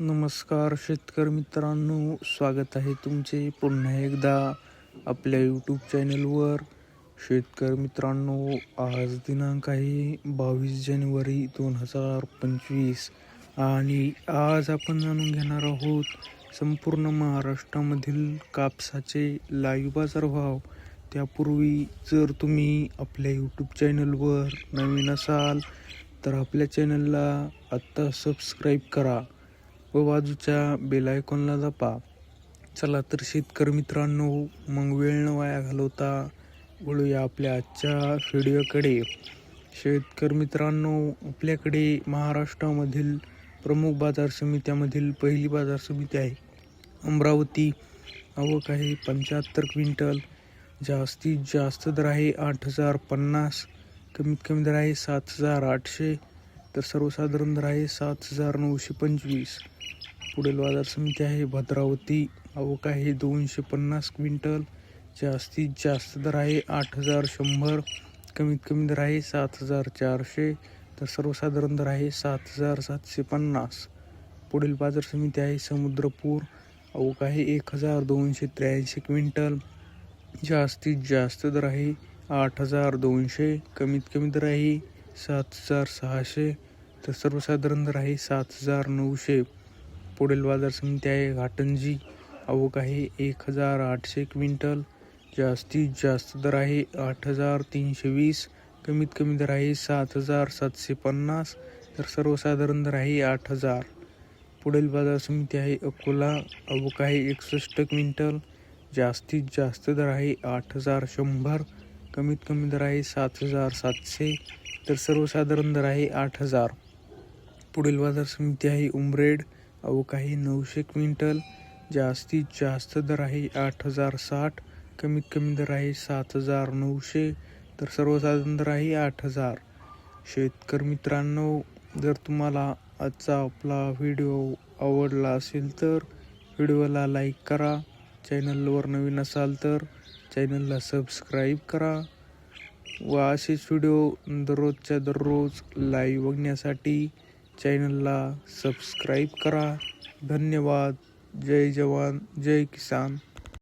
नमस्कार शेतकरी मित्रांनो स्वागत आहे तुमचे पुन्हा एकदा आपल्या यूट्यूब चॅनलवर शेतकरी मित्रांनो आज दिनांक आहे बावीस जानेवारी दोन हजार पंचवीस आणि आज आपण जाणून घेणार आहोत संपूर्ण महाराष्ट्रामधील कापसाचे लाईव्ह बाजारभाव. त्यापूर्वी जर तुम्ही आपल्या यूट्यूब चॅनलवर नवीन असाल तर आपल्या चॅनलला आत्ता सबस्क्राईब करा. व बाजूच्या बेलायकॉनला जपा. चला तर शेतकरी मित्रांनो मग वेळ न वाया घालवता वळूया आपल्या आजच्या व्हिडिओकडे. शेतकरी मित्रांनो आपल्याकडे महाराष्ट्रामधील प्रमुख बाजार समित्यामधील पहिली बाजार समिती आहे. अमरावती. आवक आहे पंच्याहत्तर क्विंटल. जास्तीत जास्त दर आहे आठ हजार पन्नास. कमीत कमी दर आहे सात हजार आठशे. तर सर्वसाधारण दर आहे सात हजार नऊशे पंचवीस. पुढील बाजार समिती आहे भद्रावती. आवक आहे दोनशे पन्नास क्विंटल. जास्तीत जास्त दर आहे आठ हजार शंभर. कमीत कमी दर आहे सात हजार चारशे. तर सर्वसाधारण दर आहे सात हजार सातशे पन्नास. पुढील बाजार समिती आहे समुद्रपूर. अवक आहे एक हजार दोनशे त्र्याऐंशी क्विंटल. जास्तीत जास्त दर आहे आठ हजार दोनशे. कमीत कमी दर आहे सात हजार सहाशे. तर सर्वसाधारण दर आहे सात हजार नऊशे. पुढील बाजार समिती आहे घाटंजी. आवक आहे एक हजार आठशे क्विंटल. जास्तीत जास्त दर आहे आठ हजार तीनशे वीस. कमीत कमी दर आहे सात हजार सातशे पन्नास. तर सर्वसाधारण दर आहे आठ हजार. पुढील बाजार समिती आहे अकोला. आवक आहे एकसष्ट क्विंटल. जास्तीत जास्त दर आहे आठ हजार शंभर. कमीत कमी दर आहे सात हजार सातशे. तर सर्वसाधारण दर आहे आठ हजार. पुढील बाजार समिती आहे उमरेड. आवक आहे नऊशे क्विंटल. जास्तीत जास्त दर आहे आठ हजार साठ. कमीत कमी दर आहे सात हजार नऊशे. तर सर्वसाधारण दर आहे आठ हजार. शेतकरी मित्रांनो जर तुम्हाला आजचा आपला व्हिडिओ आवडला असेल तर व्हिडिओला लाईक करा. चॅनलवर नवीन असाल तर चॅनलला सबस्क्राईब करा. व असेच व्हिडिओ दररोजच्या दररोज लाईव्ह बघण्यासाठी चॅनलला सबस्क्राईब करा. धन्यवाद. जय जवान. जय किसान.